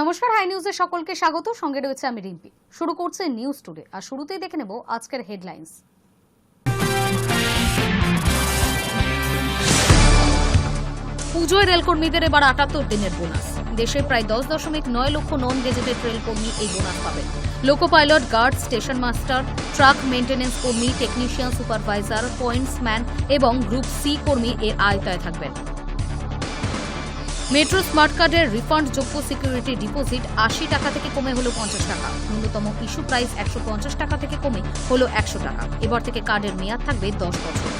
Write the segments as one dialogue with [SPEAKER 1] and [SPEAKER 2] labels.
[SPEAKER 1] নমস্কার হাই নিউজে সকলকে স্বাগত। সঙ্গে রয়েছে আমি রিম্পি। শুরু করছে নিউজ টুডে আর শুরুতেই দেখে নেব আজকের হেডলাইন্স পুজোয় রেলকর্মীদের এবার আটাত্তর দিনের বোনাস দেশে প্রায় দশ দশমিক নয় লক্ষ নন গেজেটেড রেলকর্মী এই বোনাস পাবেন। Loco pilot guard station master track maintenance কর্মী টেকনিশিয়ান সুপারভাইজার পয়েন্টসম্যান এবং গ্রুপ সি কর্মী এর আয়তায় থাকবেন। মেট্রো স্মার্ট কার্ডের রিফান্ড যোগ্য সিকিউরিটি ডিপোজিট আশি টাকা থেকে কমে হলো পঞ্চাশ টাকা। ন্যূনতম ইস্যু প্রাইস একশো পঞ্চাশ টাকা থেকে কমে হলো একশো টাকা। এবার থেকে কার্ডের মেয়াদ থাকবে দশ বছর।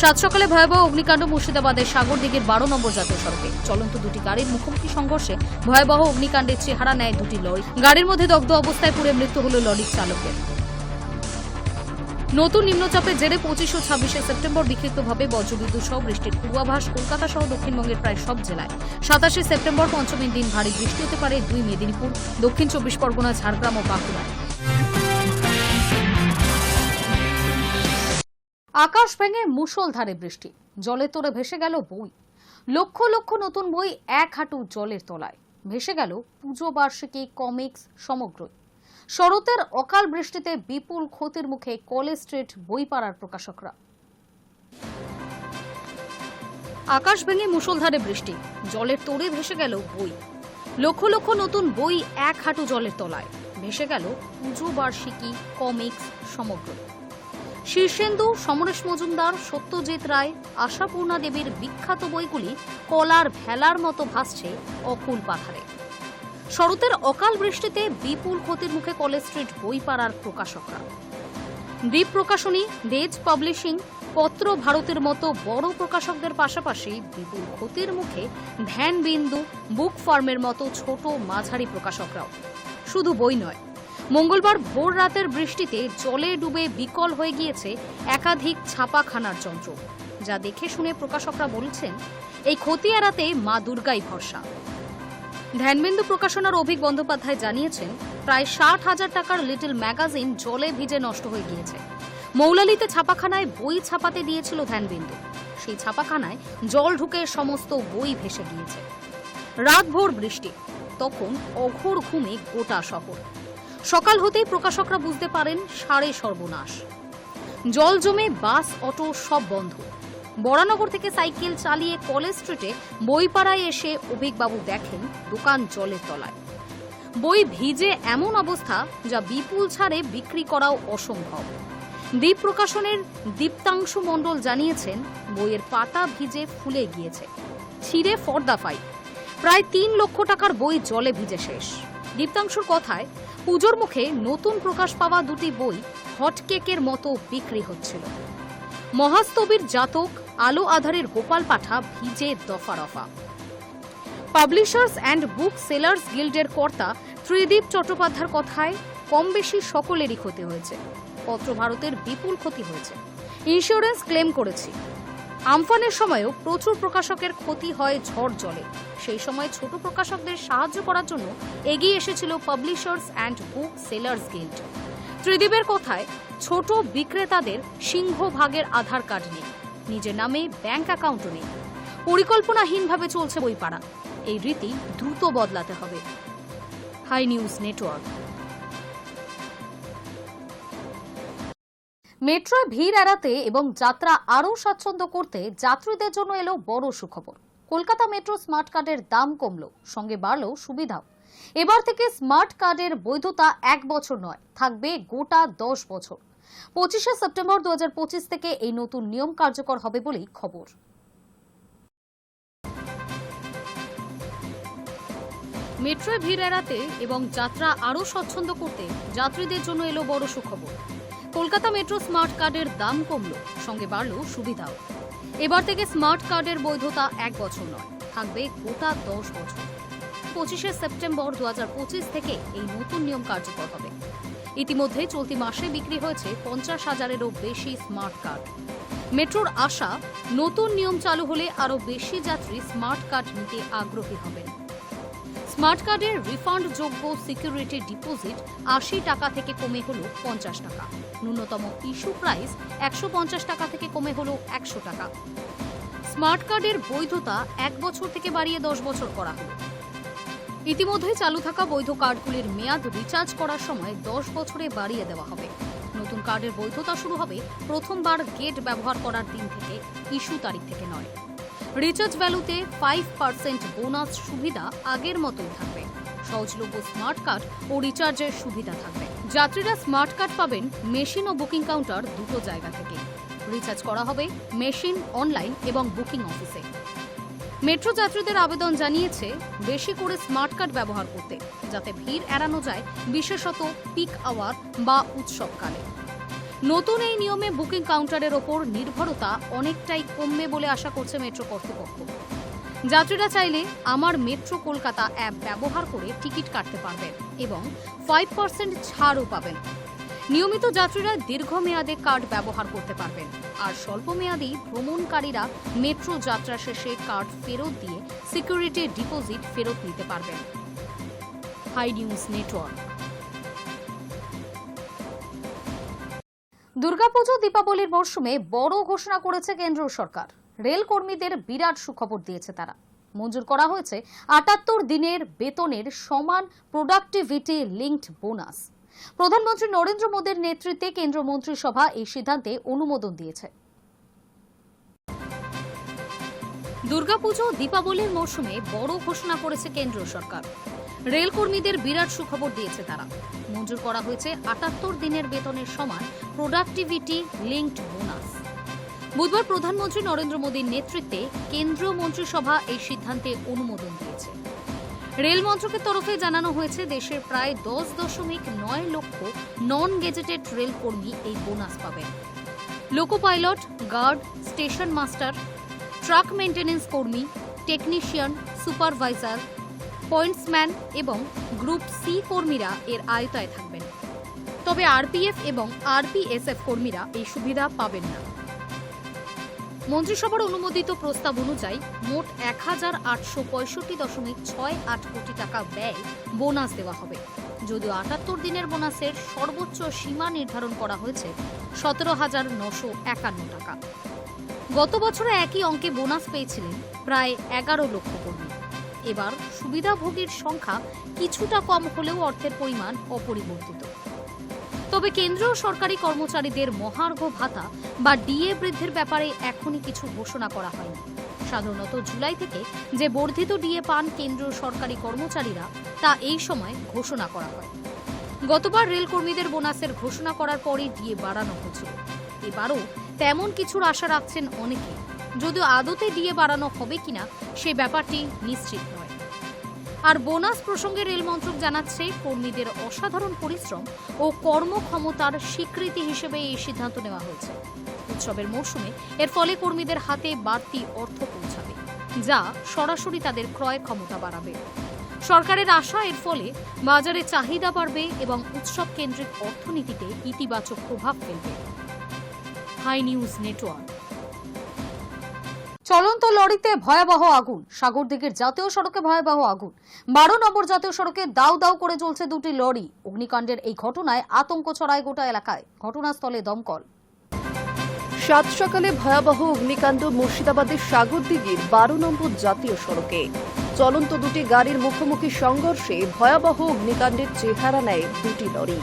[SPEAKER 1] সাত সকালে ভয়াবহ অগ্নিকাণ্ড মুর্শিদাবাদের সাগরদিঘির বারো নম্বর জাতীয় সড়কে। চলন্ত দুটি গাড়ির মুখোমুখি সংঘর্ষে ভয়াবহ অগ্নিকাণ্ডের চেহারা নেয় দুটি লরি। গাড়ির মধ্যে দগ্ধ অবস্থায় পুড়ে মৃত্যু হল লরির চালকের। নতুন নিম্নচাপের জেরে পঁচিশ ও ছাব্বিশে সেপ্টেম্বর বিক্ষিপ্তভাবে বজ্রবিদ্যুৎ সহ বৃষ্টির পূর্বাভাস। কলকাতা সহ দক্ষিণবঙ্গের প্রায় সব জেলায়। সাতাশে সেপ্টেম্বর পঞ্চমীর দিন ভারী বৃষ্টি হতে পারে দুই মেদিনীপুর, দক্ষিণ চব্বিশ পরগনা, ঝাড়গ্রাম ও বাঁকুড়ায়। আকাশ ভেঙে মুষলধারে বৃষ্টি। জলে তোরে ভেসে গেল বই। লক্ষ লক্ষ নতুন বই এক হাঁটু জলের তলায়। ভেসে গেল পুজো বার্ষিকী কমিক্স সমগ্রই। শরতের অকাল বৃষ্টিতে বিপুল ক্ষতির মুখে কলেজ স্ট্রিট বইপাড়ার প্রকাশকরা। আকাশ ভেঙে মুষলধারে বৃষ্টি, জলের তোড়ে ভেসে গেল বই। লক্ষ লক্ষ নতুন বই এক হাঁটু জলের তলায়, ভেসে গেল পুজো বার্ষিকী, কমিক্স সমগ্র। শীর্ষেন্দু, সমরেশ মজুমদার, সত্যজিৎ রায়, আশাপূর্ণা দেবীর বিখ্যাত বইগুলি কলার ভেলার মতো ভাসছে অকুল পাথারে। শরতের অকাল বৃষ্টিতে বিপুল ক্ষতির মুখে কলেজ স্ট্রিট বই পাড়ার প্রকাশকরা। দ্বীপ প্রকাশনী দেজ পাবলিশিং, পত্র ভারতের মতো বড় প্রকাশকদের পাশাপাশি বিপুল ক্ষতির মুখে ধ্যান বিন্দু, বুক ফার্মের মতো ছোট মাঝারি প্রকাশকরাও। শুধু বই নয়, মঙ্গলবার ভোর রাতের বৃষ্টিতে জলে ডুবে বিকল হয়ে গিয়েছে একাধিক ছাপাখানার যন্ত্র। যা দেখে শুনে প্রকাশকরা বলছেন, এই ক্ষতি এড়াতে মা দুর্গাই ভরসা। ধ্যানবিন্দু প্রকাশনার অভিক বন্দ্যোপাধ্যায় জানিয়েছেন, প্রায় ষাট হাজার টাকার লিটল ম্যাগাজিন জলে ভিজে নষ্ট হয়ে গিয়েছে। মৌলালিতে ছাপাখানায় বই ছাপাতে দিয়েছিল ধ্যানবিন্দু। সেই ছাপাখানায় জল ঢুকে সমস্ত বই ভেসে গিয়েছে। রাত ভোর বৃষ্টি, তখন অঘোর ঘুমে গোটা শহর। সকাল হতেই প্রকাশকরা বুঝতে পারেন, সারে সর্বনাশ। জল জমে বাস, অটো সব বন্ধ। বরানগর থেকে সাইকেল চালিয়ে কলেজ স্ট্রিটে বইপাড়ায় এসে অভিকবাবু দেখেন দোকান জলের তলায়। বই ভিজে এমন অবস্থা যা বিপুল ছাড়ে বিক্রি করাও অসম্ভব। দ্বীপ প্রকাশনের দীপ্তাংশু মণ্ডল জানিয়েছেন, বইয়ের পাতা ভিজে ফুলে গিয়েছে, ছিঁড়ে ফর্দাফাই প্রায় তিন লক্ষ টাকার বই জলে ভিজে শেষ। দীপ্তাংশুর কথায়, পুজোর মুখে নতুন প্রকাশ পাওয়া দুটি বই হটকেকের মতো বিক্রি হচ্ছিল। মহাস্তবীর জাতক আলো আধারের গোপাল পাঠা ভিজে দফা রফা পাবলিশার্স অ্যান্ড বুক সেলার্স গিল্ডের কর্তা ত্রিদীপ চট্টোপাধ্যায়ের কথায় কম বেশি সকলেরই ক্ষতি হয়েছে। পত্র ভারতের বিপুল ক্ষতি হয়েছে। ইন্স্যুরেন্স ক্লেম করেছি। আমফানের সময়ও প্রচুর প্রকাশকের ক্ষতি হয় ঝড় জলে। সেই সময় ছোট প্রকাশকদের সাহায্য করার জন্য এগিয়ে এসেছিল publishers and book sellers guild ত্রিদীপের কথায় ছোট বিক্রেতাদের সিংহভাগের আধার কার্ড নেই। নিজের নামে ব্যাংক অ্যাকাউন্টও নেই। পরিকল্পনাহীনভাবে চলছে বইপাড়া। এই রীতি দ্রুত বদলাতে হবে। High news network. মেট্রোয় ভিড় এড়াতে এবং যাত্রা আরও স্বাচ্ছন্দ্য করতে যাত্রীদের জন্য এলো বড় সুখবর। কলকাতা মেট্রো স্মার্ট কার্ডের দাম কমলো, সঙ্গে বাড়লো সুবিধাও। এবার থেকে স্মার্ট কার্ডের বৈধতা এক বছর নয়, থাকবে গোটা দশ বছর। পঁচিশে সেপ্টেম্বর দু হাজার পঁচিশ থেকে এই নতুন নিয়ম কার্যকর হবে বলেই খবর। মেট্রোয় ভিড় এড়াতে এবং যাত্রা আরও স্বচ্ছন্দ করতে যাত্রীদের জন্য এলো বড় সুখবর। কলকাতা মেট্রো স্মার্ট কার্ডের দাম কমলো, সঙ্গে বাড়লো সুবিধাও। এবার থেকে স্মার্ট কার্ডের বৈধতা এক বছর নয়, থাকবে গোটা দশ বছর। পঁচিশে সেপ্টেম্বর দু হাজার পঁচিশ থেকে এই নতুন নিয়ম কার্যকর হবে। ইতিমধ্যে চলতি মাসে বিক্রি হয়েছে পঞ্চাশ হাজারেরও বেশি স্মার্ট কার্ড। মেট্রোর আশা, নতুন নিয়ম চালু হলে আরও বেশি যাত্রী স্মার্ট কার্ড নিতে আগ্রহী হবেন। স্মার্ট কার্ডের রিফান্ড যোগ্য সিকিউরিটি ডিপোজিট আশি টাকা থেকে কমে হল পঞ্চাশ টাকা। ন্যূনতম ইস্যু প্রাইস একশো পঞ্চাশ টাকা থেকে কমে হল একশো টাকা। স্মার্ট কার্ডের বৈধতা এক বছর থেকে বাড়িয়ে দশ বছর করা হলো। ইতিমধ্যেই চালু থাকা বৈধ কার্ডগুলির মেয়াদ রিচার্জ করার সময় দশ বছরে বাড়িয়ে দেওয়া হবে। নতুন কার্ডের বৈধতা শুরু হবে প্রথমবার গেট ব্যবহার করার দিন থেকে, ইস্যু তারিখ থেকে নয়। রিচার্জ ভ্যালুতে ফাইভ পার্সেন্ট বোনাস সুবিধা আগের মতোই থাকবে। সহজলভ্য স্মার্ট কার্ড ও রিচার্জের সুবিধা থাকবে। যাত্রীরা স্মার্ট কার্ড পাবেন মেশিন ও বুকিং কাউন্টার দুটো জায়গা থেকে। রিচার্জ করা হবে মেশিন, অনলাইন এবং বুকিং অফিসে। মেট্রো যাত্রীদের আবেদন জানিয়েছে বেশি করে স্মার্ট কার্ড ব্যবহার করতে, যাতে ভিড় এড়ানো যায় বিশেষত পিক আওয়ার বা উৎসবকালে। নতুন এই নিয়মে বুকিং কাউন্টারের ওপর নির্ভরতা অনেকটাই কমবে বলে আশা করছে মেট্রো কর্তৃপক্ষ। যাত্রীরা চাইলে আমার মেট্রো কলকাতা অ্যাপ ব্যবহার করে টিকিট কাটতে পারবেন এবং ফাইভ পার্সেন্ট ছাড়ও পাবেন। নিয়মিত যাত্রীরা দীর্ঘমেয়াদে কার্ড ব্যবহার করতে পারবেন। আর স্বল্পমেয়াদী ভ্রমণকারীরা মেট্রো যাত্রা শেষে কার্ড ফেরত দিয়ে সিকিউরিটি ডিপোজিট ফেরত নিতে পারবেন। High news network. দুর্গাপুজো দীপাবলির মরশুমে বড় ঘোষণা করেছে কেন্দ্র সরকার। রেল কর্মীদের বিরাট সুখবর দিয়েছে তারা। মঞ্জুর করা হয়েছে আটাত্তর দিনের বেতনের সমান প্রোডাক্টিভিটি লিঙ্কড বোনাস প্রধানমন্ত্রী নরেন্দ্র মোদীর নেতৃত্বে কেন্দ্র মন্ত্রিসভা এই সিদ্ধান্তে অনুমোদন দিয়েছে। দুর্গাপুজো দীপাবলির মরশুমে বড় ঘোষণা করেছে কেন্দ্র সরকার। রেল কর্মীদের বিরাট সুখবর দিয়েছে তারা। মঞ্জুর করা হয়েছে আটাত্তর দিনের বেতনের সমান প্রোডাক্টিভিটি লিঙ্কড বোনাস। বুধবার প্রধানমন্ত্রী নরেন্দ্র মোদীর নেতৃত্বে কেন্দ্রীয় মন্ত্রিসভা এই সিদ্ধান্তে অনুমোদন দিয়েছে। রেল মন্ত্রকের তরফে জানানো হয়েছে, দেশের প্রায় দশ দশমিক নয় লক্ষ নন গেজেটেড রেল কর্মী এই বোনাস পাবেন। Loco pilot guard, station master, track maintenance কর্মী, টেকনিশিয়ান, সুপারভাইজার, পয়েন্টসম্যান এবং গ্রুপ সি কর্মীরা এর আয়তায় থাকবেন। তবে আরপিএফ এবং আরপিএসএফ কর্মীরা এই সুবিধা পাবেন না। মন্ত্রিসভার অনুমোদিত প্রস্তাব অনুযায়ী মোট এক হাজার আটশো পঁয়ষট্টি দশমিক ছয় আট কোটি টাকা ব্যয় বোনাস দেওয়া হবে। যদিও আটাত্তর দিনের বোনাসের সর্বোচ্চ সীমা নির্ধারণ করা হয়েছে সতেরো হাজার নশো একান্ন টাকা। গত বছরে একই অঙ্কে বোনাস পেয়েছিলেন প্রায় এগারো লক্ষ কর্মী। এবার সুবিধাভোগীর সংখ্যা কিছুটা কম হলেও অর্থের পরিমাণ অপরিবর্তিত। তবে কেন্দ্রীয় সরকারি কর্মচারীদের মহার্ঘ ভাতা বা ডিএ বৃদ্ধির ব্যাপারে এখনই কিছু ঘোষণা করা হয়নি। সাধারণত জুলাই থেকে যে বর্ধিত ডিএ পান কেন্দ্রীয় সরকারি কর্মচারীরা, তা এই সময় ঘোষণা করা হয়। গতবার রেল কর্মীদের বোনাসের ঘোষণা করার পরই ডিএ বাড়ানো হয়েছিল। এবারও তেমন কিছুর আশা রাখছেন অনেকে। যদিও আদতে ডিএ বাড়ানো হবে কিনা, সে ব্যাপারটি নিশ্চিত আর বোনাস প্রসঙ্গে রেল মন্ত্রক জানাচ্ছে, কর্মীদের অসাধারণ পরিশ্রম ও কর্মক্ষমতার স্বীকৃতি হিসেবে এই সিদ্ধান্ত নেওয়া হয়েছে। উৎসবের মরশুমে এর ফলে কর্মীদের হাতে বাড়তি অর্থ পৌঁছাবে, যা সরাসরি তাদের ক্রয় ক্ষমতা বাড়াবে। সরকারের আশা এর ফলে বাজারে চাহিদা বাড়বে এবং উৎসব কেন্দ্রিক অর্থনীতিতে ইতিবাচক প্রভাব ফেলবে। Hi news network. চলন্ত লরিতে ভয়াবহ আগুন। সাগরদিঘির জাতীয় সড়কে ভয়াবহ আগুন। বারো নম্বর জাতীয় সড়কে দাউ দাউ করে চলছে দুটি লরি। অগ্নিকাণ্ডের এই ঘটনায় আতঙ্ক ছড়ায় গোটা এলাকায়। ঘটনাস্থলে দমকল।
[SPEAKER 2] সাত সকালে ভয়াবহ অগ্নিকাণ্ড মুর্শিদাবাদের সাগরদিঘির বারো নম্বর জাতীয় সড়কে। চলন্ত দুটি গাড়ির মুখোমুখি সংঘর্ষে ভয়াবহ অগ্নিকাণ্ডের চেহারা নেয় দুটি লরি।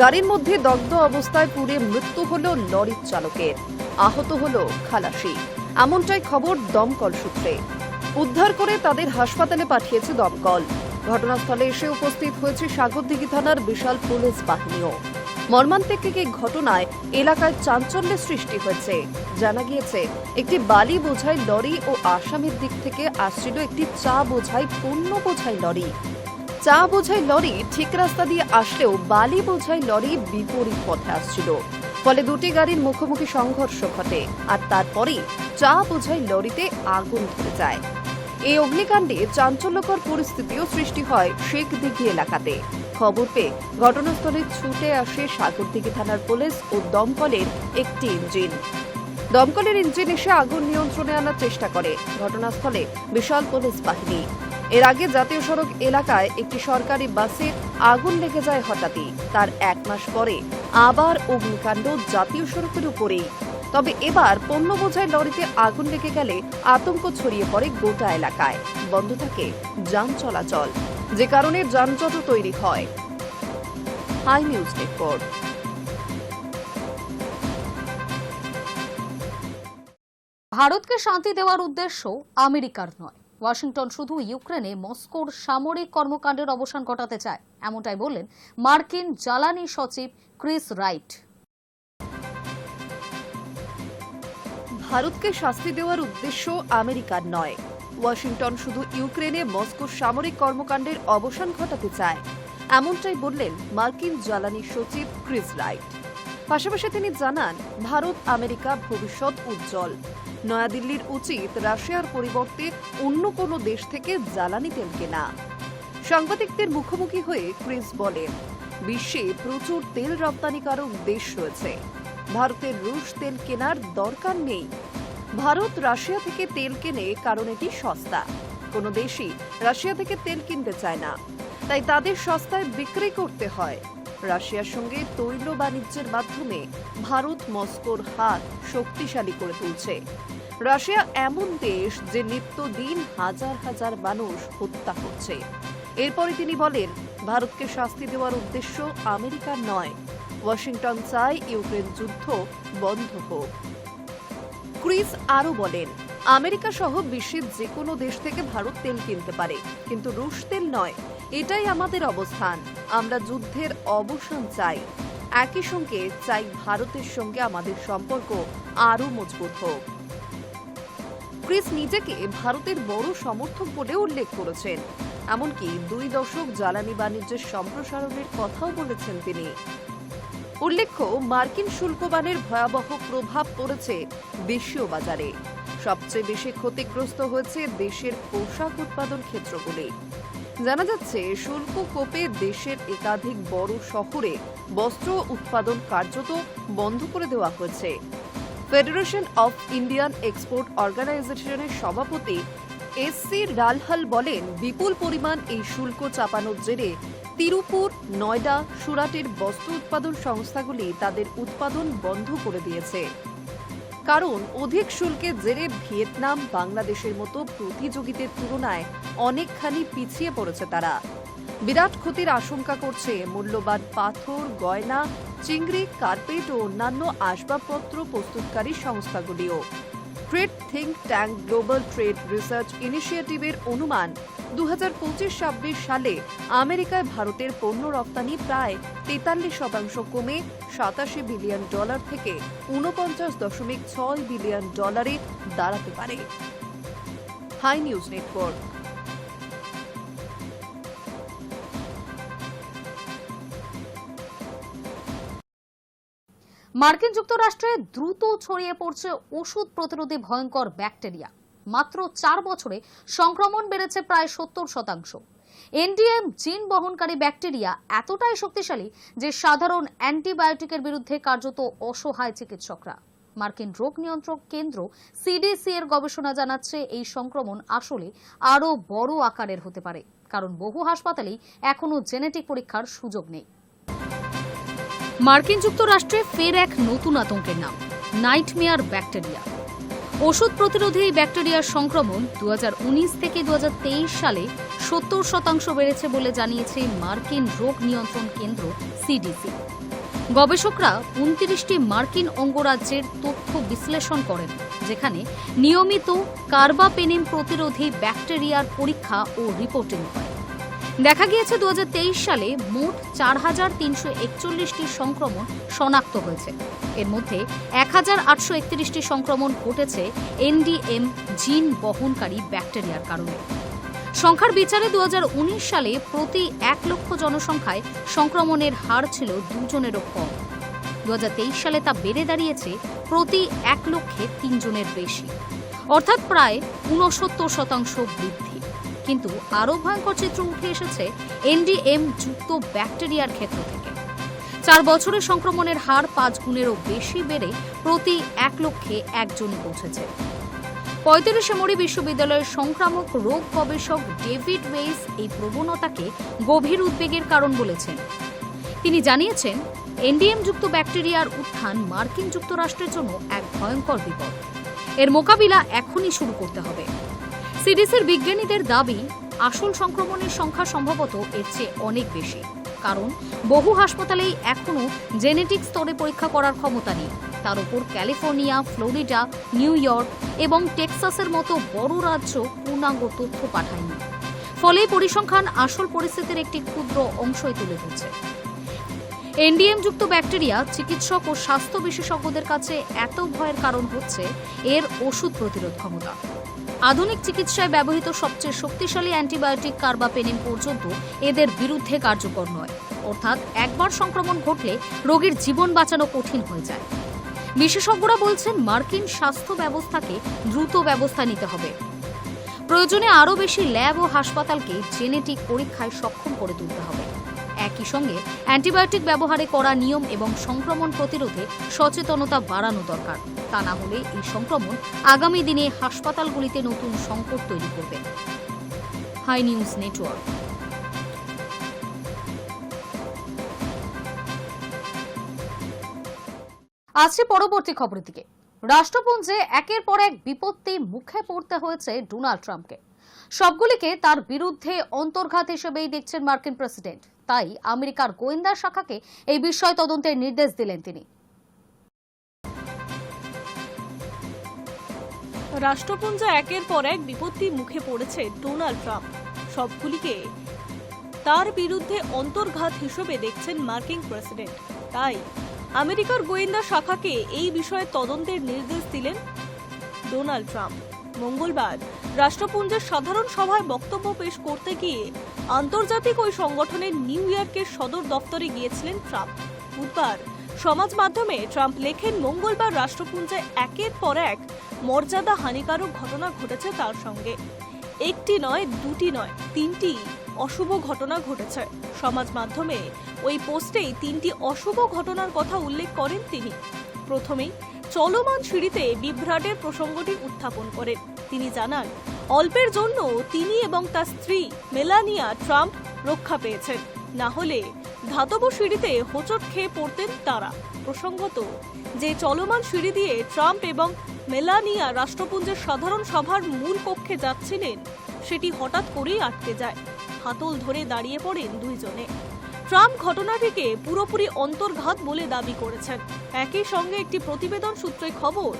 [SPEAKER 2] গাড়ির মধ্যে দগ্ধ অবস্থায় পুড়ে মৃত্যু হল লরির চালকের। আহত হল খালাসি। এমনটাই খবর দমকল সূত্রে। উদ্ধার করে তাদের হাসপাতালে পাঠিয়েছে দমকল। ঘটনাস্থলে এসে উপস্থিত হয়েছে সাগরদিঘি থানার বিশাল পুলিশ বাহিনীও। মর্মান্তিক এই ঘটনায় এলাকায় চাঞ্চল্যের সৃষ্টি হয়েছে। জানা গিয়েছে, একটি বালি বোঝাই লরি ও আসামের দিক থেকে আসছিল একটি চা বোঝাই, পণ্য বোঝাই লরি। চা বোঝাই লরি ঠিক রাস্তা দিয়ে আসলেও বালি বোঝাই লরি বিপরীত পথে আসছিল। ফলে দুটি গাড়ির মুখোমুখি সংঘর্ষ ঘটে, আর তারপরেই চা বোঝাই লরিতে আগুন ধরে যায়। এই অগ্নিকাণ্ডে চাঞ্চল্যকর পরিস্থিতিও সৃষ্টি হয় শেখ দিঘি এলাকাতে। খবর পেয়ে ঘটনাস্থলে ছুটে আসে সাগরদিঘি থানার পুলিশ ও দমকলের একটি ইঞ্জিন। দমকলের ইঞ্জিন এসে আগুন নিয়ন্ত্রণে আনার চেষ্টা করে। ঘটনাস্থলে বিশাল পুলিশ বাহিনী। এর আগে জাতীয় সড়ক এলাকায় একটি সরকারি বাসে আগুন লেগে যায় হঠাৎই। তার এক মাস পরে আবার অগ্নিকাণ্ড জাতীয় সড়কের উপরেই। তবে এবার পণ্য বোঝাই লরিতে আগুন লেগে গেলে আতঙ্ক ছড়িয়ে পড়ে গোটা এলাকায়। বন্ধ থাকে যান চলাচল। যে কারণে যানজট তৈরি হয়। হাই নিউজ নেটওয়ার্ক
[SPEAKER 1] ভারতকে শান্তি দেওয়ার উদ্দেশ্য আমেরিকার নয়। ওয়াশিংটন শুধু ইউক্রেনে মস্কোর সামরিক কর্মকাণ্ডের অবসান ঘটাতে চায়। এমনটাই বললেন মার্কিন জ্বালানি সচিব ক্রিস রাইট।
[SPEAKER 2] ভারতকে শাস্তি দেওয়ার উদ্দেশ্য আমেরিকার নয়। ওয়াশিংটন শুধু ইউক্রেনে মস্কোর সামরিক কর্মকাণ্ডের অবসান ঘটাতে চায়। এমনটাই বললেন মার্কিন জ্বালানি সচিব ক্রিস রাইট। পাশাপাশি তিনি জানান, ভারত, আমেরিকা ভবিষ্যৎ উজ্জ্বল। নয়াদিল্লির উচিত রাশিয়ার পরিবর্তে অন্য কোনো দেশ থেকে জ্বালানি তেল কেনা। সাংবাদিকদের মুখোমুখি হয়ে ক্রিস বলেন, বিশ্বে প্রচুর তেল রপ্তানিকারক দেশ রয়েছে। ভারতের রুশ তেল কেনার দরকার নেই। ভারত রাশিয়া থেকে তেল কেনে কারণ এটি সস্তা। কোনো দেশই রাশিয়া থেকে তেল কিনতে চায় না। তাই তাদের সস্তায় বিক্রি করতে হয়। রাশিয়ার সঙ্গে তৈল বাণিজ্যের মাধ্যমে ভারত মস্কোর হাত শক্তিশালী করে তুলছে। রাশিয়া এমন দেশ যে নিত্যদিন হাজার হাজার মানুষ হত্যা করছে। এরপরে তিনি বলেন, ভারতকে শাস্তি দেওয়ার উদ্দেশ্য আমেরিকার নয়। ওয়াশিংটন চায় ইউক্রেন যুদ্ধ বন্ধ হোক। ক্রিস আরও বলেন, আমেরিকা সহ বিশ্বের যে কোনো দেশ থেকে ভারত তেল কিনতে পারে, কিন্তু রুশ তেল নয়। এটাই আমাদের অবস্থান। আমরা যুদ্ধের অবসান চাই। একই সঙ্গে চাই ভারতের সঙ্গে আমাদের সম্পর্ক আরও মজবুত হোক। ক্রিস নিজেকে ভারতের বড় সমর্থক বলে উল্লেখ করেছেন। এমনকি দুই দশক জ্বালানি বাণিজ্যের সম্প্রসারণের কথাও বলেছেন তিনি। উল্লেখ্য, মার্কিন শুল্কবানের ভয়াবহ প্রভাব পড়েছে দেশীয় বাজারে। সবচেয়ে বেশি ক্ষতিগ্রস্ত হয়েছে দেশের পোশাক উৎপাদন ক্ষেত্রগুলি। জানা যাচ্ছে, শুল্ক কোপে দেশের একাধিক বড় শহরে বস্ত্র উৎপাদন কার্যত বন্ধ করে দেওয়া হয়েছে। ফেডারেশন অফ ইন্ডিয়ান এক্সপোর্ট অর্গানাইজেশনের সভাপতি এস সি রালহাল বলেন, বিপুল পরিমাণ এই শুল্ক চাপানোর জেরে তিরুপুর, নয়ডা, সুরাটের বস্ত্র উৎপাদন সংস্থাগুলি তাদের উৎপাদন বন্ধ করে দিয়েছে। কারণ অধিক শুল্কের জেরে ভিয়েতনাম বাংলাদেশের মতো প্রতিযোগিতার তুলনায় অনেকখানি পিছিয়ে পড়েছে তারা। বিরাট ক্ষতির আশঙ্কা করছে মূল্যবান পাথর, গয়না, চিংড়ি, কার্পেট ও অন্যান্য আসবাবপত্র প্রস্তুতকারী সংস্থাগুলিও। Trade think tank global trade research ইনিশিয়েটিভের অনুমান দু হাজার পঁচিশ ছাব্বিশ সালে আমেরিকায় ভারতের পণ্য রপ্তানি প্রায় তেতাল্লিশ শতাংশ কমে সাতাশি বিলিয়ন ডলার থেকে ঊনপঞ্চাশ দশমিক ছয় বিলিয়ন ডলারে দাঁড়াতে পারে। Hi news network.
[SPEAKER 1] মার্কিন যুক্তরাষ্ট্রে দ্রুত ছড়িয়ে পড়ছে ওষুধ প্রতিরোধী ভয়ঙ্কর ব্যাকটেরিয়া। মাত্র চার বছরে সংক্রমণ বেড়েছে প্রায় সত্তর শতাংশ। এনডিএম জিন বহনকারী ব্যাকটেরিয়া এতটাই শক্তিশালী যে সাধারণ অ্যান্টিবায়োটিকের বিরুদ্ধে কার্যত অসহায় চিকিৎসকরা। মার্কিন রোগ নিয়ন্ত্রক কেন্দ্র সিডিসি এর গবেষণা জানাচ্ছে এই সংক্রমণ আসলে আরও বড় আকারের হতে পারে, কারণ বহু হাসপাতালেই এখনও জেনেটিক পরীক্ষার সুযোগ নেই। মার্কিন যুক্তরাষ্ট্রে ফের এক নতুন আতঙ্কের নাম, নাইটমেয়ার ব্যাকটেরিয়া। ওষুধ প্রতিরোধী এই ব্যাকটেরিয়ার সংক্রমণ দু হাজার উনিশ থেকে দু হাজার তেইশ সালে সত্তর শতাংশ বেড়েছে বলে জানিয়েছে মার্কিন রোগ নিয়ন্ত্রণ কেন্দ্র সিডিসি। গবেষকরা উনত্রিশটি মার্কিন অঙ্গরাজ্যের তথ্য বিশ্লেষণ করেন, যেখানে নিয়মিত কার্বাপেনিম প্রতিরোধী ব্যাকটেরিয়ার পরীক্ষা ও রিপোর্টিং হয়। দেখা গিয়েছে দু হাজার তেইশ সালে মোট চার হাজার তিনশো একচল্লিশটি সংক্রমণ শনাক্ত হয়েছে। এর মধ্যে এক হাজার আটশো একত্রিশটি সংক্রমণ ঘটেছে এনডিএম জিন বহনকারী ব্যাকটেরিয়ার কারণে। সংখ্যার বিচারে দু হাজার উনিশ সালে প্রতি এক লক্ষ জনসংখ্যায় সংক্রমণের হার ছিল দুজনেরও কম। দু হাজার তেইশ সালে তা বেড়ে দাঁড়িয়েছে প্রতি এক লক্ষে তিনজনের বেশি। অর্থাৎ প্রায় ঊনসত্তর শতাংশ বৃদ্ধি। কিন্তু আরও ভয়ঙ্কর চিত্র উঠে এসেছে এনডিএম যুক্ত ব্যাকটেরিয়ার ক্ষেত্র থেকে। চার বছরে সংক্রমণের হার পাঁচ গুণেরও বেশি বেড়ে প্রতি এক লক্ষে একজন পৌঁছেছে। পঁয়ত্রিশে মরি বিশ্ববিদ্যালয়ের সংক্রামক রোগ গবেষক ডেভিড ওয়েস এই প্রবণতাকে গভীর উদ্বেগের কারণ বলেছেন। তিনি জানিয়েছেন, এনডিএম যুক্ত ব্যাকটেরিয়ার উত্থান মার্কিন যুক্তরাষ্ট্রের জন্য এক ভয়ঙ্কর বিপদ। এর মোকাবিলা এখনই শুরু করতে হবে। সিডিসির বিজ্ঞানীদের দাবি, আসল সংক্রমণের সংখ্যা সম্ভবত এর চেয়ে অনেক বেশি। কারণ, বহু হাসপাতালেই এখনও জেনেটিক স্তরে পরীক্ষা করার ক্ষমতা নেই। তার উপর ক্যালিফোর্নিয়া, ফ্লোরিডা, নিউ ইয়র্ক এবং টেক্সাসের মতো বড় রাজ্য পূর্ণাঙ্গ তথ্য পাঠায়নি। ফলে পরিসংখ্যান আসল পরিস্থিতির একটি ক্ষুদ্র অংশই তুলে ধরছে। এনডিএম যুক্ত ব্যাকটেরিয়া চিকিৎসক ও স্বাস্থ্য বিশেষজ্ঞদের কাছে এত ভয়ের কারণ হচ্ছে এর ওষুধ প্রতিরোধ ক্ষমতা। আধুনিক চিকিৎসায় ব্যবহৃত সবচেয়ে শক্তিশালী অ্যান্টিবায়োটিক কার্বাপেনিম পর্যন্ত এদের বিরুদ্ধে কার্যকর নয়। অর্থাৎ একবার সংক্রমণ ঘটলে রোগীর জীবন বাঁচানো কঠিন হয়ে যায়। বিশেষজ্ঞরা বলছেন মার্কিন স্বাস্থ্য ব্যবস্থাকে দ্রুত ব্যবস্থা নিতে হবে। প্রয়োজনে আরও বেশি ল্যাব ও হাসপাতালকে জেনেটিক পরীক্ষায় সক্ষম করে তুলতে হবে। একই সঙ্গে অ্যান্টিবায়োটিক ব্যবহারে করা নিয়ম এবং সংক্রমণ প্রতিরোধে সচেতনতা বাড়ানো দরকার। তা না হলে এই সংক্রমণ আগামী দিনে হাসপাতালগুলিতে নতুন সংকট তৈরি করবে। Hi news network. আসছে পরবর্তী খবরের দিকে। রাষ্ট্রপুঞ্জে একের পর এক বিপত্তি মুখে পড়তে হয়েছে ডোনাল্ড ট্রাম্পকে। সবগুলিকে তার বিরুদ্ধে অন্তর্ঘাত হিসেবেই দেখছেন মার্কিন প্রেসিডেন্ট। তাই আমেরিকার গোয়েন্দা শাখাকে এই বিষয় তদন্তের নির্দেশ দিলেন তিনি।
[SPEAKER 3] রাষ্ট্রপুঞ্জ একের পর এক বিপত্তির মুখে পড়েছে ডোনাল্ড ট্রাম্প। সবগুলিকে তার বিরুদ্ধে অন্তর্ঘাত হিসেবে দেখছেন মার্কিন প্রেসিডেন্ট। তাই আমেরিকার গোয়েন্দা শাখাকে এই বিষয়ে তদন্তের নির্দেশ দিলেন ডোনাল্ড ট্রাম্প। মঙ্গলবার। রাষ্ট্রপুঞ্জের সাধারণ সভায় বক্তব্য পেশ করতে গিয়ে আন্তর্জাতিক ওই সংগঠনের নিউ ইয়র্কের সদর দপ্তরে গিয়েছিলেন ট্রাম্প। বুধবার সমাজ মাধ্যমে ট্রাম্প লেখেন, মঙ্গলবার রাষ্ট্রপুঞ্জে একের পর এক মর্যাদা হানিকারক ঘটনা ঘটেছে তার সঙ্গে। একটি নয়, দুটি নয়, তিনটি অশুভ ঘটনা ঘটেছে। সমাজ মাধ্যমে ওই পোস্টেই তিনটি অশুভ ঘটনার কথা উল্লেখ করেন তিনি। প্রথমেই চলমান সিঁড়িতে বিভ্রাটের প্রসঙ্গটি উত্থাপন করেন। তিনি জানান, অল্পের জন্য তিনি এবং তার স্ত্রী মেলানিয়া ট্রাম্প রক্ষা পেয়েছেন। না হলে ধাতব সিঁড়িতে হোঁচট খেয়ে পড়তেন তারা। প্রসঙ্গত, যে চলমান সিঁড়ি দিয়ে ট্রাম্প এবং মেলানিয়া রাষ্ট্রপুঞ্জের সাধারণ সভার মূল কক্ষে যাচ্ছিলেন, সেটি হঠাৎ করেই আটকে যায়। হাতল ধরে দাঁড়িয়ে পড়েন দুইজনে। ট্রাম্প ঘটনাটিকে পুরোপুরি অন্তর্ঘাত বলে দাবি করেছেন। একই সঙ্গে একটি প্রতিবেদন সূত্রে খবর,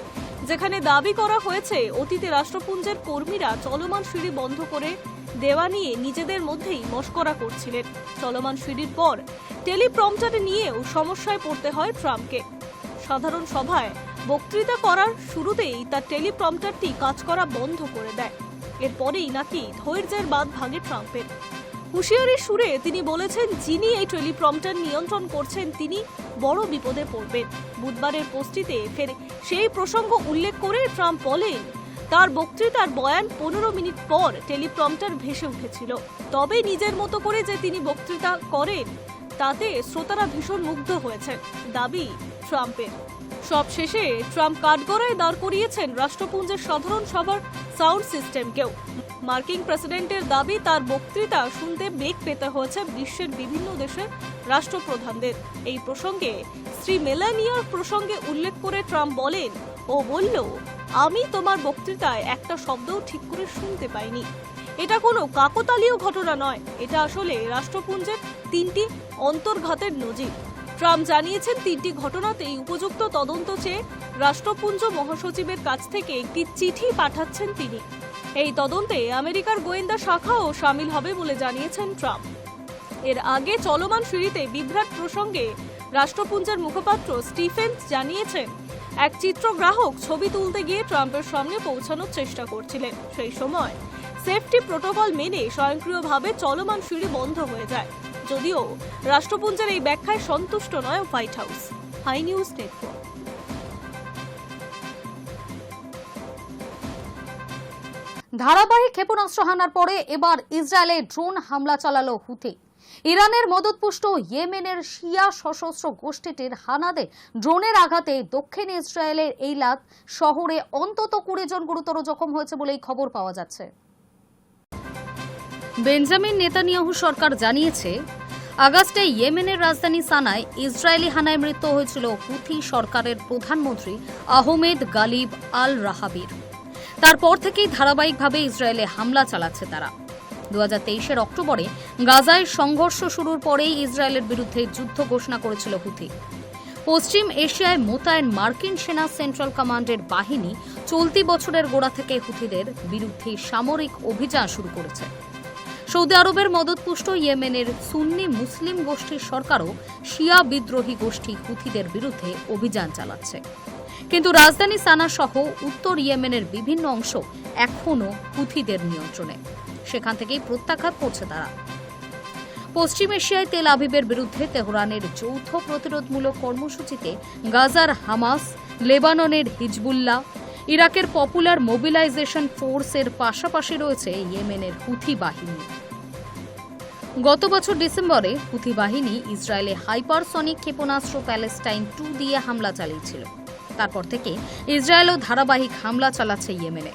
[SPEAKER 3] যেখানে দাবি করা হয়েছে, অতীতে রাষ্ট্রপুঞ্জের কর্মীরা চলমান সিঁড়ি বন্ধ করে দেওয়া নিয়ে নিজেদের মধ্যেই মস্করা করছিলেন। চলমান সিঁড়ির পর টেলিপ্রম্পটার নিয়েও সমস্যায় পড়তে হয় ট্রাম্পকে। সাধারণ সভায় বক্তৃতা করার শুরুতেই তার টেলিপ্রম্পটারটি কাজ করা বন্ধ করে দেয়। এরপরেই নাকি ধৈর্যের বাদ ভাঙে ট্রাম্পের। হুঁশিয়ারির সুরে তিনি বলেছেন, যিনি এই টেলিপ্রম্পটার নিয়ন্ত্রণ করছেন, তিনি বড় বিপদে পড়বেন। বুধবারের পোস্টটিতে ফের সেই প্রসঙ্গ উল্লেখ করে ট্রাম্প বলেন, তার বক্তৃতার বয়ান পনেরো মিনিট পর টেলিপ্রম্পটার ভেসে উঠেছিল। তবে নিজের মতো করে যে তিনি বক্তৃতা করেন, তাতে শ্রোতারা ভীষণ মুগ্ধ হয়েছেন। দাবি ট্রাম্পের। সব শেষে ট্রাম্প কাঠগড়ায় দাঁড় করিয়েছেন রাষ্ট্রপুঞ্জের সাধারণ সভার সাউন্ড সিস্টেমকেও। মার্কিন প্রেসিডেন্টের দাবি, তার বক্তৃতা শুনতে বেগ পেতে হয়েছে বিশ্বের বিভিন্ন দেশের রাষ্ট্রপ্রধানদের। এই প্রসঙ্গে শ্রী মেলানিয়ার প্রসঙ্গে উল্লেখ করে ট্রাম্প বলেন, ও বলল, আমি তোমার বক্তৃতায় একটা শব্দও ঠিক করে শুনতে পাইনি। এটা কোনো কাকতালীয় ঘটনা নয়। এটা আসলে রাষ্ট্রপুঞ্জের তিনটি অন্তর্ঘাতের নজির। ট্রাম্প জানিয়েছেন, তিনটি ঘটনাতেই উপযুক্ত তদন্ত চেয়ে রাষ্ট্রপুঞ্জ মহাসচিবের কাছ থেকে একটি চিঠি পাঠাচ্ছেন তিনি। এই তদন্তে আমেরিকার গোয়েন্দা শাখাও সামিল হবে বলে জানিয়েছেন ট্রাম্প। এর আগে চলমান সিঁড়িতে বিভ্রাট প্রসঙ্গে রাষ্ট্রপুঞ্জের মুখপাত্র স্টিফেন্স জানিয়েছেন, এক চিত্রগ্রাহক ছবি তুলতে গিয়ে ট্রাম্পের সামনে পৌঁছানোর চেষ্টা করছিলেন। সেই সময় সেফটি প্রোটোকল মেনে স্বয়ংক্রিয়ভাবে চলমান সিঁড়ি বন্ধ হয়ে যায়। যদিও রাষ্ট্রপুঞ্জের এই ব্যাখ্যায় সন্তুষ্ট নয় White House. Hi news network.
[SPEAKER 1] ধারাবাহিক ক্ষেপণাস্ত্র হানার পরে এবার ইসরায়েলে ড্রোন হামলা চালালো হুথি। ইরানের মদতপুষ্ট ইয়েমেনের শিয়া সশস্ত্র গোষ্ঠীটির হানাদে ড্রোনের আঘাতে দক্ষিণ ইসরায়েলের এইলাত শহরে অন্তত কুড়ি জন গুরুতর জখম হয়েছে বলেই খবর পাওয়া যাচ্ছে। বেঞ্জামিন নেতানিয়াহু সরকার জানিয়েছে, আগস্টে ইয়েমেনের রাজধানী সানায় ইসরায়েলি হানায় মৃত্যু হয়েছিল হুথি সরকারের প্রধানমন্ত্রী আহমেদ গালিব আল রাহাবির তারপর থেকেই ধারাবাহিকভাবে ইসরায়েলে হামলা চালাচ্ছে তারা। দু হাজার অক্টোবরে গাজায় সংঘর্ষ শুরুর পরেই ইসরায়েলের বিরুদ্ধে যুদ্ধ ঘোষণা করেছিল হুথি। পশ্চিম এশিয়ায় মোতায়েন মার্কিন সেনা সেন্ট্রাল কমান্ডের বাহিনী চলতি বছরের গোড়া থেকে হুথিদের বিরুদ্ধে সামরিক অভিযান শুরু করেছে। সৌদি আরবের মদতপুষ্ট ইয়েমেনের সুন্নি মুসলিম গোষ্ঠীর সরকারও শিয়া বিদ্রোহী গোষ্ঠী হুথিদের বিরুদ্ধে অভিযান চালাচ্ছে। কিন্তু রাজধানী সানা সহ উত্তর ইয়েমেনের বিভিন্ন অংশ এখনও হুথিদের নিয়ন্ত্রণে। সেখান থেকেই প্রত্যাঘাত করছে তারা। পশ্চিম এশিয়ায় তেল আবিবের বিরুদ্ধে তেহরানের যৌথ প্রতিরোধমূলক কর্মসূচিতে গাজার হামাস, লেবাননের হিজবুল্লাহ, ইরাকের পপুলার মোবিলাইজেশন ফোর্সের পাশাপাশি রয়েছে ইয়েমেনের হুথি বাহিনী। গত বছর ডিসেম্বরে হুথি বাহিনী ইসরায়েলে হাইপারসনিক ক্ষেপণাস্ত্র প্যালেস্টাইন টু দিয়ে হামলা চালিয়েছিল। তারপর থেকে ইসরায়েলও ধারাবাহিক হামলা চালাচ্ছে ইয়েমেনে।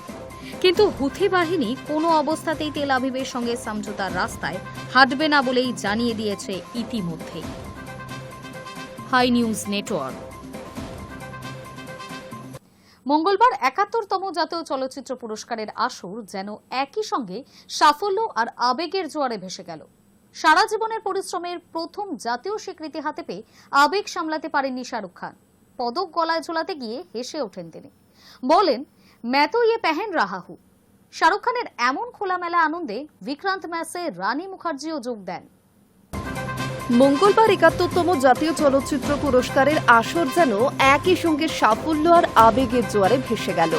[SPEAKER 1] কিন্তু হুথি বাহিনী কোনো অবস্থাতেই তেল আবিবের সঙ্গে সমঝোতার রাস্তায় হাঁটবে না বলেই জানিয়ে দিয়েছে ইতিমধ্যেই। Hi news network. মঙ্গলবার একাত্তরতম জাতীয় চলচ্চিত্র পুরস্কারের আসর যেন একই সঙ্গে সাফল্য আর আবেগের জোয়ারে ভেসে গেল। সারা জীবনের পরিশ্রমের প্রথম জাতীয় স্বীকৃতি হাতে পেয়ে আবেগ সামলাতে পারেননি শাহরুখ খান। পদক গলায় ঝোলাতে গিয়ে হেসে ওঠেন তিনি। বলেন ম্যা তো ইয়ে পেহেন রাহাহু। শাহরুখ খানের এমন খোলামেলা আনন্দে বিক্রান্ত ম্যাচে রানী মুখার্জিও যোগ দেন।
[SPEAKER 2] মঙ্গলবার একাত্তরতম জাতীয় চলচ্চিত্র পুরস্কারের আসর যেন একই সঙ্গে সাফল্য আর আবেগের জোয়ারে ভেসে গেল।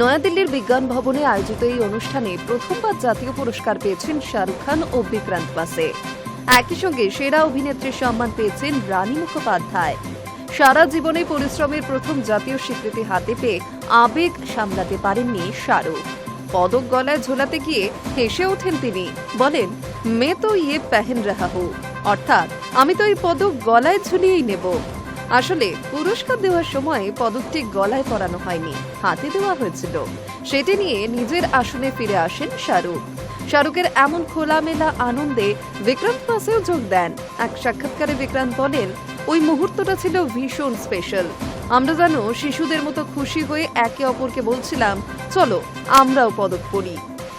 [SPEAKER 2] নয়াদিল্লির বিজ্ঞান ভবনে আয়োজিত এই অনুষ্ঠানে প্রথমবার জাতীয় পুরস্কার পেয়েছেন শাহরুখ খান ও বিক্রান্ত বাসে একই সঙ্গে সেরা অভিনেত্রীর সম্মান পেয়েছেন রানী মুখোপাধ্যায়। সারা জীবনে পরিশ্রমের প্রথম জাতীয় স্বীকৃতি হাতে পেয়ে আবেগ সামলাতে পারেননি শাহরুখ। পদক গলায় ঝোলাতে গিয়ে হেসে ওঠেন তিনি, বলেন, মে তো ইয়ে পেহেন রাহা হু। অর্থাৎ, আমি তো এই পদক গলায় ঝুলিয়েই নেব। আসলে, পুরস্কার দেওয়ার সময় পদকটি গলায় পরানো হয়নি, হাতে দেওয়া হয়েছিল। সেটি নিয়ে নিজের আসনে ফিরে আসেন শাহরুখ। শাহরুখের এমন খোলামেলা আনন্দে বিক্রান্ত পাসেও যোগ দেন। এক সাক্ষাৎকারে বিক্রান্ত বলেন ওই মুহূর্তটা ছিল ভীষণ স্পেশাল আমরা যেন শিশুদের মতো খুশি হয়ে একে অপরকে বলছিলাম, চলো, আমরাও পদক পড়ি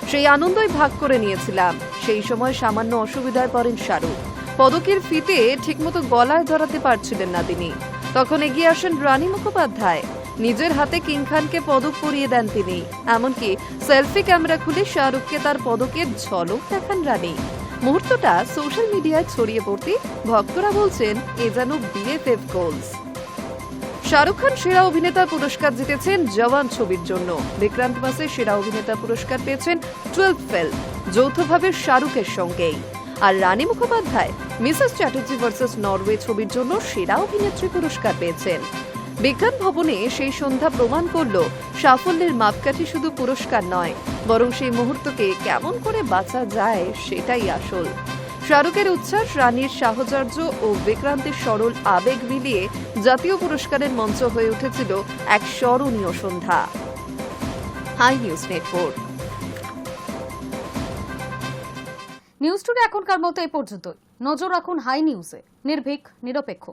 [SPEAKER 2] সেই আনন্দই ভাগ করে নিয়েছিলাম। সেই সময় সামান্য অসুবিধায় পড়েন শাহরুখ। পদকের ফিতে ঠিকমতো গলায় ধরাতে পারছিলেন না তিনি। তখন এগিয়ে আসেন রানী মুখোপাধ্যায়। নিজের হাতে কিং খানকে পদক পরিয়ে দেন তিনি। এমনকি সেলফি ক্যামেরা খুলে শাহরুখকে তার পদকের ঝলক দেখান রানী। মুহূর্তটা সোশ্যাল মিডিয়ায় ছড়িয়ে পড়তে ভক্তরা বলছেন, এ যেন বিএফএফ গোলস শাহরুখ খান সেরা অভিনেতা পুরস্কার জিতেছেন জওয়ান ছবির জন্য। বিক্রান্ত মাসে সেরা অভিনেতা পুরস্কার পেয়েছেন টুয়েলভ ফেল, যৌথভাবে শাহরুখের সঙ্গেই। আর Rani Mukhopadhyay, Mrs Chatterjee versus Norway ছবির জন্য সেরা অভিনেত্রী পুরস্কার পেয়েছেন। বিজ্ঞান ভবনে সেই সন্ধ্যা প্রমাণ করল সাফল্যের মাপকাঠি শুধু পুরস্কার নয়, বরং সেই মুহূর্তকে কেমন করে বাঁচা যায় সেটাই আসল। শাহরুখের উচ্ছ্বাস, রানীর সাহচর্য ও বিক্রান্তের সরল আবেগ মিলিয়ে জাতীয় পুরস্কারের মঞ্চ হয়ে উঠেছিল এক স্মরণীয় সন্ধ্যা। Hi news network.
[SPEAKER 1] News today এখনকার মতো এ পর্যন্তই। নজর রাখুন হাই নিউজে। নির্ভীক, নিরপেক্ষ।